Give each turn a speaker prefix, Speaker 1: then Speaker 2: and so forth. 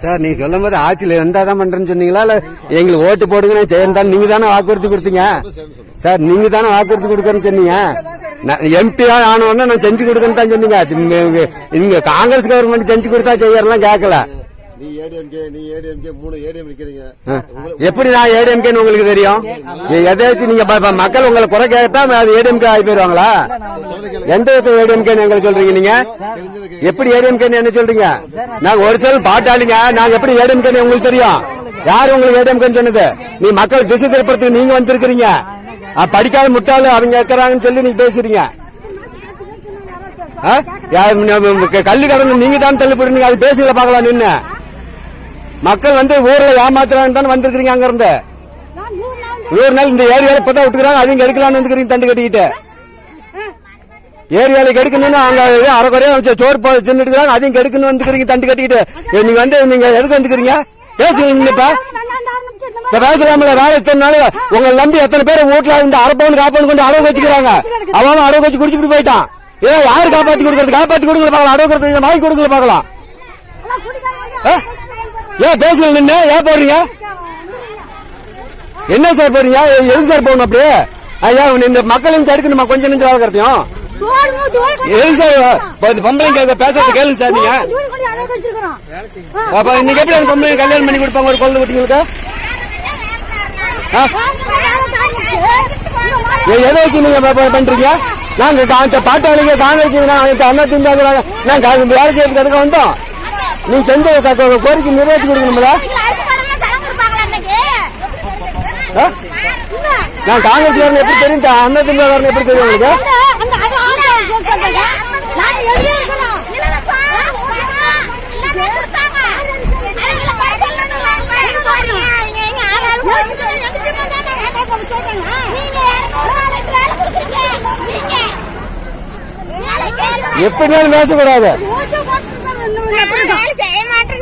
Speaker 1: Sir நீங்க சொல்லும் போது ஆட்சியில் இருந்தா தான் பண்றேன்னு சொன்னீங்களா? இல்ல எங்களுக்கு ஓட்டு போடுங்க நான் செய்யறதா நீங்க தானே வாக்குறுதி கொடுத்தீங்க? சார் நீங்க தானே வாக்குறுதி கொடுக்கறேன்னு சொன்னீங்க? எம்பி ஆன நான் செஞ்சு கொடுக்கறேன்னு தான் சொன்னீங்க. இங்க- இங்க காங்கிரஸ் கவர்மெண்ட் செஞ்சு கொடுத்தா செய்யறலாம் கேட்கல.
Speaker 2: நீ ஏடிஎம்கே நீ ஏடிஎம்கே மூணு ஏடிஎம் நிக்கிறீங்க
Speaker 1: எப்படி நான் ஏடிஎம்கேன்னு உங்களுக்கு தெரியும்? எதாச்சும் நீங்க மக்கள் உங்களை குறை கேட்டா அது ஏடிஎம்கே ஆகி போயிருவாங்களா? எந்த விதத்துல ஏடிஎம்கேன்னு எங்களுக்கு சொல்றீங்க நீங்க? எப்படி ஏடிஎம்கேன்னு என்ன சொல்றீங்க? நாங்க ஒரு சொல் பாட்டாளிங்க நாங்க எப்படி ஏடிஎம்கேன்னு உங்களுக்கு தெரியும்? யாரு உங்களுக்கு ஏடிஎம்கேன்னு சொன்னது? நீ மக்கள் திசை திருப்பறதுக்கு நீங்க வந்திருக்கிறீங்க. படிக்காத முட்டாளு அவங்க இருக்கிறாங்கன்னு சொல்லி நீங்க பேசுறீங்க. கல்வி கடன் நீங்க தான் தள்ளுபடுறீங்க அது பேசுங்கள பாக்கலாம் நின்னு. மக்கள் வந்து ஊர்ல ஏமாத்துறான்னு தானே வந்திருக்கிறீங்க அங்க இருந்து நூறு நாள் இந்த ஏரியால இப்பதான் விட்டுக்கிறாங்க அதையும் எடுக்கலாம்னு வந்துக்கிறீங்க தண்டு கட்டிக்கிட்டு. ஏரியால எடுக்கணும்னு அங்க இது அரைக்குறையா சோறு தின்னுட்டுக்கிறாங்க அதையும் எடுக்கணும் வந்துக்கிறீங்க தண்டு கட்டிக்கிட்டு. நீங்க வந்து நீங்க எதுக்கு வந்துக்கிறீங்க? பேசுங்க இப்ப. இப்ப பேசலாம்ல வேலை எத்தனை நாள். உங்களை நம்பி எத்தனை பேர் வீட்டுல இந்த அரப்பவன் காப்பவன் கொண்டு அளவு வச்சுக்கிறாங்க? அவன் அளவு வச்சு குடிச்சுட்டு போயிட்டான். ஏ யாரு காப்பாத்தி கொடுக்கறது? காப்பாத்தி கொடுக்கல பார்க்கலாம் அளவு வாங்கி கொடுக்கல பார்க்கலாம். ஆ? ஏன் பேசல நின்னு? ஏன் போடுறீங்க? என்ன சார் போறீங்க எது சார் போகணும் அப்படியே? ஐயா இந்த மக்களும் தடுக்கணுமா கொஞ்சம் நெஞ்சு கிடைக்கும் எது சார் பொம்பளைங்க கேட்க பேசுறது கேளுங்க சார் நீங்க. அப்ப இன்னைக்கு எப்படி அந்த பொம்பளை கல்யாணம் பண்ணி கொடுப்பாங்க? ஒரு குழந்தை குட்டிங்களுக்கு எதை வச்சு நீங்க பண்றீங்க? நாங்க பாட்டாளிங்க காங்கிரஸ் நாங்க அண்ணா திண்டாங்க நாங்க வேலை செய்யறதுக்கு அதுக்கு வந்தோம்? நீ செஞ்ச கோரிக்கை நிறைவேற்றி கொடுக்கணும்ல? நான் காங்கிரஸ் வரணும் எப்படி தெரியும்? அண்ணா திமுக வரணும் எப்படி தெரியும் உங்களுக்கு? எப்படினாலும் பேசக்கூடாது.
Speaker 3: చేయమంటే